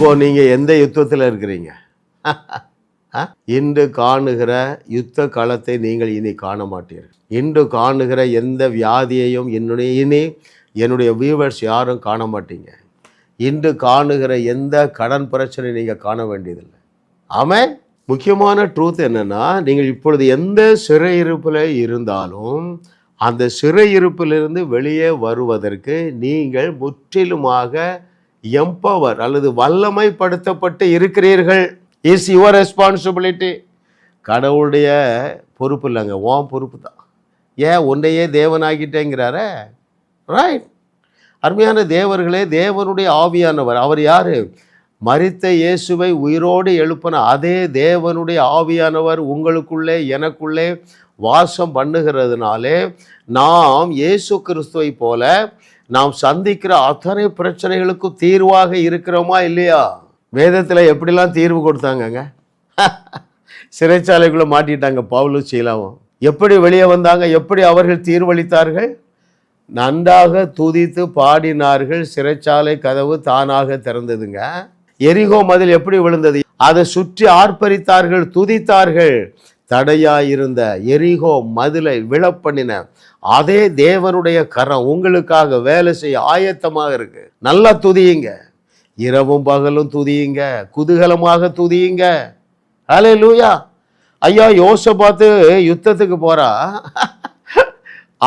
இப்போ நீங்க எந்த யுத்தத்தில் இருக்கிறீங்க? ஆ? இன்று காணுகிற யுத்த களத்தை நீங்கள் இனி காண மாட்டீர்கள். இன்று காணுகிற எந்த வியாதியையும் என்னுடைய இனி என்னுடைய வியூவர்ஸ் யாரும் காண மாட்டீங்க. இன்று காணுகிற எந்த கடன் பிரச்சனை நீங்கள் காண வேண்டியதில்லை. ஆமாம் முக்கியமான ட்ரூத் என்னென்னா நீங்கள் இப்பொழுது எந்த சிறையிருப்பில் இருந்தாலும் அந்த சிறையிருப்பிலிருந்து வெளியே வருவதற்கு நீங்கள் முற்றிலுமாக எம்பவர் அல்லது வல்லமைப்படுத்தப்பட்டு இருக்கிறீர்கள். இஸ் யுவர் ரெஸ்பான்சிபிலிட்டி கடவுளுடைய பொறுப்பு இல்லைங்க உன் பொறுப்பு தான் ஏன் உன்னையே தேவனாகிட்டேங்கிறார? ரைட் அருமையான தேவர்களே தேவனுடைய ஆவியானவர். அவர் யார்? மறித்த இயேசுவை உயிரோடு எழுப்பின அதே தேவனுடைய ஆவியானவர் உங்களுக்குள்ளே எனக்குள்ளே வாசம் பண்ணுகிறதுனாலே நாம் இயேசு கிறிஸ்துவை போல நாம் சந்திக்கிற அத்தனை பிரச்சனைகளுக்கும் தீர்வாக இருக்கிறோமா இல்லையா? வேதத்தில் எப்படிலாம் தீர்வு கொடுத்தாங்கங்க? சிறைச்சாலைக்குள்ளே மாட்டிட்டாங்க பவுலும் சீலாவும் எப்படி வெளியே வந்தாங்க? எப்படி அவர்கள் தீர்வளித்தார்கள்? நன்றாக துதித்து பாடினார்கள். சிறைச்சாலை கதவு தானாக திறந்ததுங்க. எரிகோ மதில் எப்படி விழுந்தது? அதை சுற்றி ஆர்ப்பரித்தார்கள் துதித்தார்கள். தடையாயிருந்த எரிகோ மதிலை விழப்பண்ணின அதே தேவனுடைய கரம் உங்களுக்காக வேலை செய்ய ஆயத்தமாக இருக்கு. நல்லா துதியுங்க. இரவும் பகலும் துதியுங்க. குதூகலமாக துதியுங்க. ஹலே லூயா ஐயா யோசை பார்த்து யுத்தத்துக்கு போறா.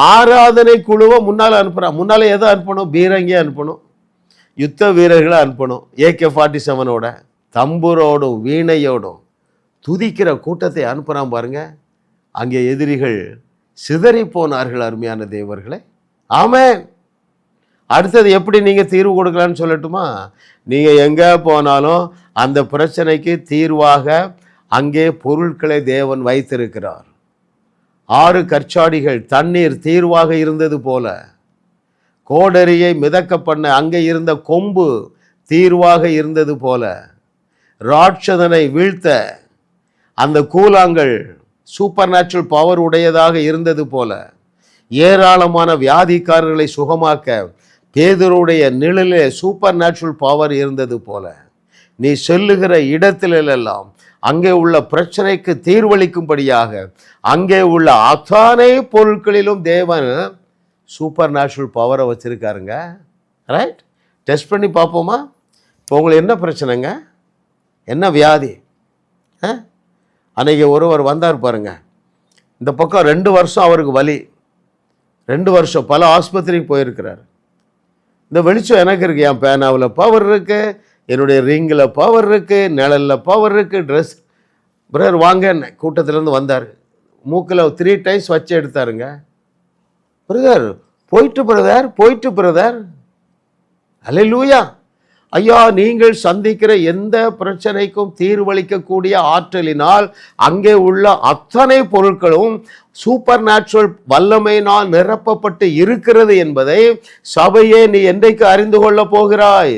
ஆராதனை குழுவை முன்னால் அனுப்புகிறான் முன்னால் எதை அனுப்பணும்? பீரங்கி அனுப்பணும். யுத்த வீரர்களை அனுப்பணும். ஏகே ஃபார்ட்டி செவனோட தம்புரோடும் வீணையோடும். துதிக்கிற கூட்டத்தை அனுப்புகிறான் பாருங்க. அங்கே எதிரிகள் சிதறி போனார்கள் அருமையான தேவர்களே. ஆமே அடுத்தது எப்படி நீங்கள் தீர்வு கொடுக்கலான்னு சொல்லட்டுமா? நீங்கள் எங்கே போனாலும் அந்த பிரச்சனைக்கு தீர்வாக அங்கே பொருட்களை தேவன் வைத்திருக்கிறார். ஆறு கற்சாடிகள் தண்ணீர் தீர்வாக இருந்தது போல. கோடரியை மிதக்க பண்ண அங்கே இருந்த கொம்பு தீர்வாக இருந்தது போல. ராட்சதனை வீழ்த்த அந்த கூழாங்கள் சூப்பர் நேச்சுரல் பவர் உடையதாக இருந்தது போல ஏராளமான வியாதிக்காரர்களை சுகமாக்க பேதருடைய நிழலே சூப்பர் நேச்சுரல் பவர் இருந்தது போல. நீ செல்லுகிற இடத்திலெல்லாம் அங்கே உள்ள பிரச்சனைக்கு தீர்வளிக்கும்படியாக அங்கே உள்ள அத்தனை பொருட்களிலும் தேவன் சூப்பர் நேச்சுரல் பவரை வச்சுருக்காருங்க. ரைட் டெஸ்ட் பண்ணி பார்ப்போமா? இப்போ உங்களுக்கு என்ன பிரச்சனைங்க? என்ன வியாதி? ஆ? அன்றைக்கி ஒருவர் வந்தார் பாருங்க. இந்த பக்கம் ரெண்டு வருஷம் அவருக்கு வலி. ரெண்டு வருஷம் பல ஆஸ்பத்திரிக்கு போயிருக்கிறார். இந்த வெளிச்சம் எனக்கு இருக்குது என் பேனாவில் பவர் இருக்குது என்னுடைய ரிங்கில் பவர் இருக்குது நிழலில் பவர் இருக்குது ட்ரெஸ் பிரர் வாங்க கூட்டத்திலேருந்து வந்தார். மூக்கில் த்ரீ டைம்ஸ் வச்சு எடுத்தாருங்க. பிரதர் போயிட்டு பிரதர் போயிட்டு பிரதர் லூயா ஐயா நீங்கள் சந்திக்கிற எந்த பிரச்சனைக்கும் தீர்வளிக்கக்கூடிய ஆற்றலினால் அங்கே உள்ள அத்தனை பொருட்களும் சூப்பர் நேச்சுரல் வல்லமையினால் நிரப்பப்பட்டு இருக்கிறது என்பதை சபையே நீ என்றைக்கு அறிந்து கொள்ளப் போகிறாய்?